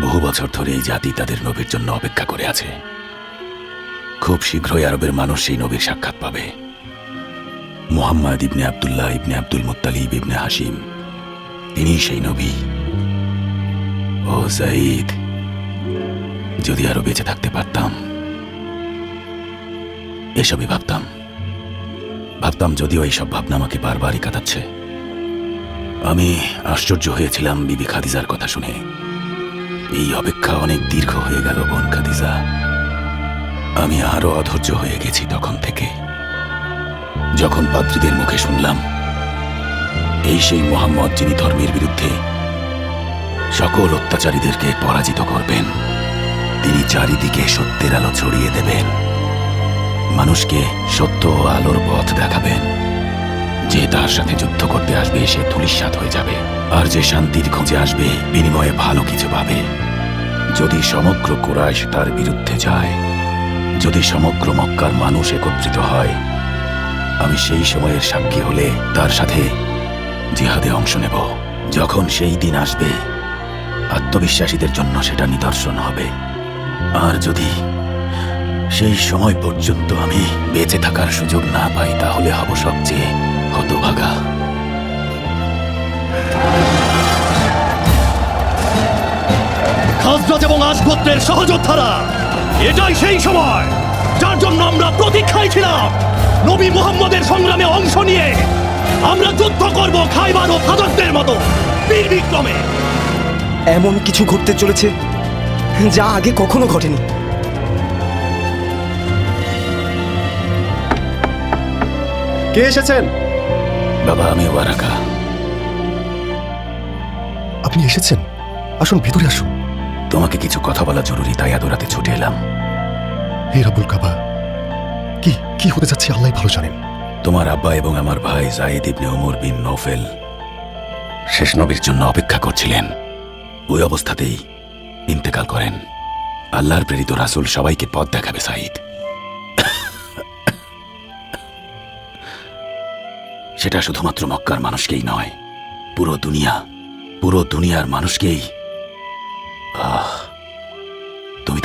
বহু বছর ধরে এই জাতি তাদের নবীর জন্য অপেক্ষা করে আছে। খুব শীঘ্রই আরবের মানুষ সেই নবীর সাক্ষাৎ পাবে। মোহাম্মদ ইবনে আবদুল্লাহ ইবনে আব্দুল মুত্তালিব ইবনে হাসিম তিনি সেই নবী। ও সাইদ যদি আরও বেঁচে থাকতে পারতাম। এসবই ভাবতাম। ভাবতাম যদিও এইসব ভাবনা আমাকে বারবারই কাটাচ্ছে আমি আশ্চর্য হয়েছিলাম বিবি খাদিজার কথা শুনে। এই অপেক্ষা অনেক দীর্ঘ হয়ে গেল, বোন খাদিজা। আমি আরও অধৈর্য হয়ে গেছি তখন থেকে। যখন পাত্রীদের মুখে শুনলাম, এই সেই মোহাম্মদ যিনি ধর্মের বিরুদ্ধে সকল অত্যাচারীদেরকে পরাজিত করবেন, তিনি চারিদিকে সত্যের আলো ছড়িয়ে দেবেন, মানুষকে সত্য ও আলোর পথ দেখাবেন। যে তার সাথে যুদ্ধ করতে আসবে, সে ধুলিস্বাদ হয়ে যাবে। আর যে শান্তির খোঁজে আসবে, বিনিময়ে ভালো কিছু পাবে। যদি সমগ্র কুরাইশ তার বিরুদ্ধে যায়, যদি সমগ্র মক্কার মানুষ একত্রিত হয়, আমি সেই সময়ের সাক্ষী হলে তার সাথে জিহাদে অংশ নেব। যখন সেই দিন আসবে, আত্মবিশ্বাসীদের জন্য সেটা নিদর্শন হবে। আর যদি সেই সময় পর্যন্ত আমি বেঁচে থাকার সুযোগ না পাই, তাহলে হব সবচেয়ে হতভাগা। খাজরাজ এবং আজগোত্রের সহযোদ্ধারা। এটাই সেই সময় যার জন্য আমরা প্রতীক্ষায় ছিলাম। নবী মুহাম্মদের সংগ্রামে অংশ নিয়ে আমরা যুদ্ধ করব খাইবার ও ফাদকদের মতো বীর বিক্রমে। এমন কিছু ঘটতে চলেছে যা আগে কখনো ঘটেনি। কে এসেছেন? বাবা আমি ওয়ারাকা আপনি এসেছেন? আসুন ভিতরে আসুন। তোমাকে কিছু কথা বলা জরুরি তাই আদরাতে ছুটে এলাম। হে রাবুল কাবা কি কি হতে যাচ্ছে আল্লাহ ভালো জানেন। তোমার আব্বা এবং আমার ভাই জাইদ ইবনে ওমর বিন নৌফেল শেষ নবীর জন্য অপেক্ষা করছিলেন। ওই অবস্থাতেই ইন্তেকাল করেন। আল্লাহর প্রেরিত রাসূল সবাইকে পথ দেখাবে সাইদ সেটা শুধুমাত্র মক্কার মানুষকেই নয় পুরো দুনিয়া পুরো দুনিয়ার মানুষকেই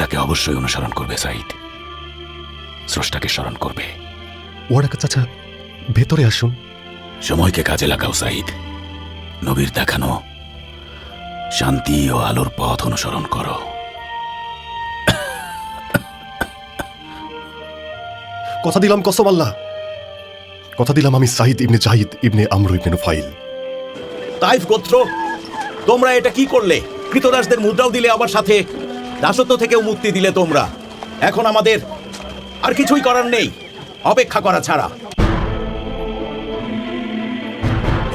তাকে অবশ্যই অনুসরণ করবে সাইদ স্রষ্টাকে স্মরণ করবে। ওয়ারাকা চাচা ভেতরে আসুন। সময়কে কাজে লাগাও সাইদ নবীর দেখানো শান্তি ও আলোর পথ অনুসরণ করো। কথা দিলাম কসম আল্লাহ। কথা দিলাম আমি Sahid ibn Zahid ibn Amr ibn Nufail. Taif গোত্র তোমরা এটা কি করলে? কৃতদাসদের মুদ্রাও দিলে আমার সাথে। দাসত্ব থেকেও মুক্তি দিলে তোমরা। এখন আমাদের আর কিছুই করার নেই। অপেক্ষা করা ছাড়া।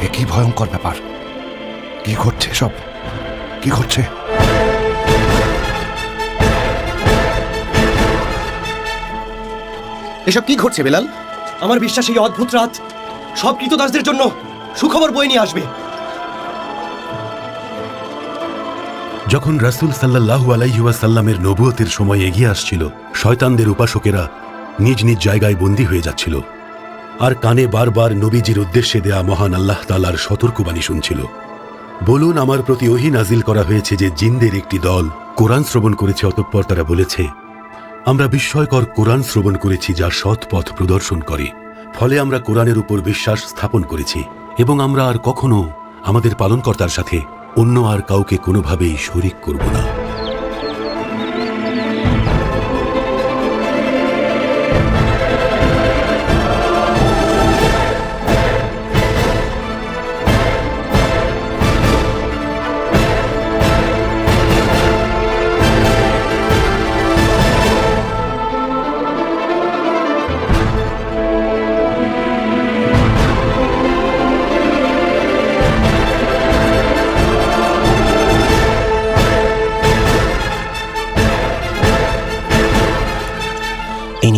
এ কি ভয়ঙ্কর ব্যাপার? কি ঘটছে সব? কি ঘটছে? এসব কি ঘটছে বেলাল? আমার বিশ্বাস এই অদ্ভুত রাত সব কৃতদাসদের জন্য সুখবর বয়ে নিয়ে আসবে। যখন রাসূল সাল্লাল্লাহু আলাইহুয়াসাল্লামের নবুয়তের সময় এগিয়ে আসছিল, শয়তানদের উপাসকেরা নিজ নিজ জায়গায় বন্দী হয়ে যাচ্ছিল। আর কানে বারবার নবীজির উদ্দেশ্যে দেয়া মহান আল্লাহ তালার সতর্কবাণী শুনছিল। বলুন, আমার প্রতি ওহি নাজিল করা হয়েছে যে জিনদের একটি দল কোরআন শ্রবণ করেছে, অতঃপর তারা বলেছে, আমরা বিস্ময়কর কোরআন শ্রবণ করেছি যা সৎ পথ প্রদর্শন করে। ফলে আমরা কোরআনের উপর বিশ্বাস স্থাপন করেছি এবং আমরা আর কখনো আমাদের পালনকর্তার সাথে অন্য আর কাউকে কোনোভাবেই শরিক করব না।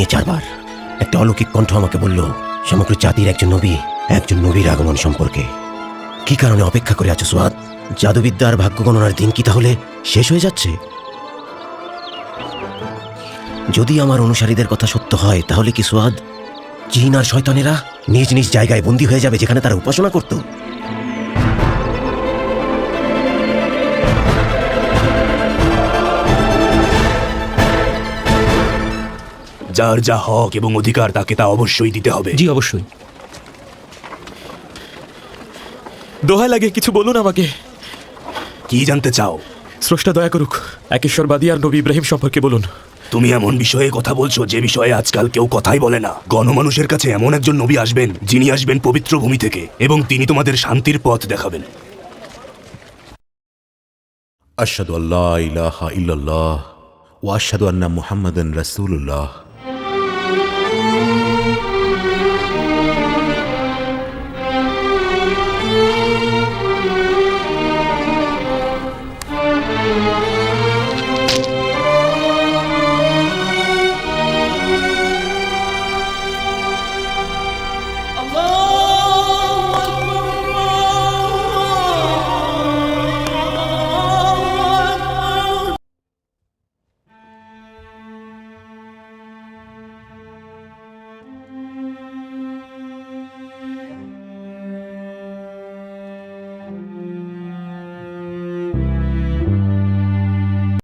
নিয়ে চারবার। একটা অলৌকিক কণ্ঠ আমাকে বলল, সমগ্র জাতির একজন নবী, একজন নবীর আগমন সম্পর্কে। কি কারণে অপেক্ষা করে আছো সোয়াদ আর ভাগ্য গণনার দিন কি তাহলে শেষ হয়ে যাচ্ছে? যদি আমার অনুসারীদের কথা সত্য হয়, তাহলে কি সোয়াদ জিন আর শয়তানেরা নিজ নিজ জায়গায় বন্দী হয়ে যাবে যেখানে তারা উপাসনা করত? যার যা হক এবং অধিকার তাকে তা অবশ্যই দিতে হবে। জি অবশ্যই। দোহায় লাগে কিছু বলুন আমাকে। কি জানতে চাও? স্রষ্টা দয়া করুক এক ঈশ্বরবাদী আর নবী ইব্রাহিম সম্পর্কে বলুন। তুমি এমন বিষয়ে কথা বলছো যে বিষয়ে আজকাল কেউ কথাই বলে না। গণমানুষের কাছে এমন একজন নবী আসবেন যিনি আসবেন পবিত্র ভূমি থেকে এবং তিনি তোমাদের শান্তির পথ দেখাবেন। আশাদু আল্লাহ ইলাহা ইল্লাল্লাহ ও আশাদু আন্না মুহাম্মাদান রাসূলুল্লাহ।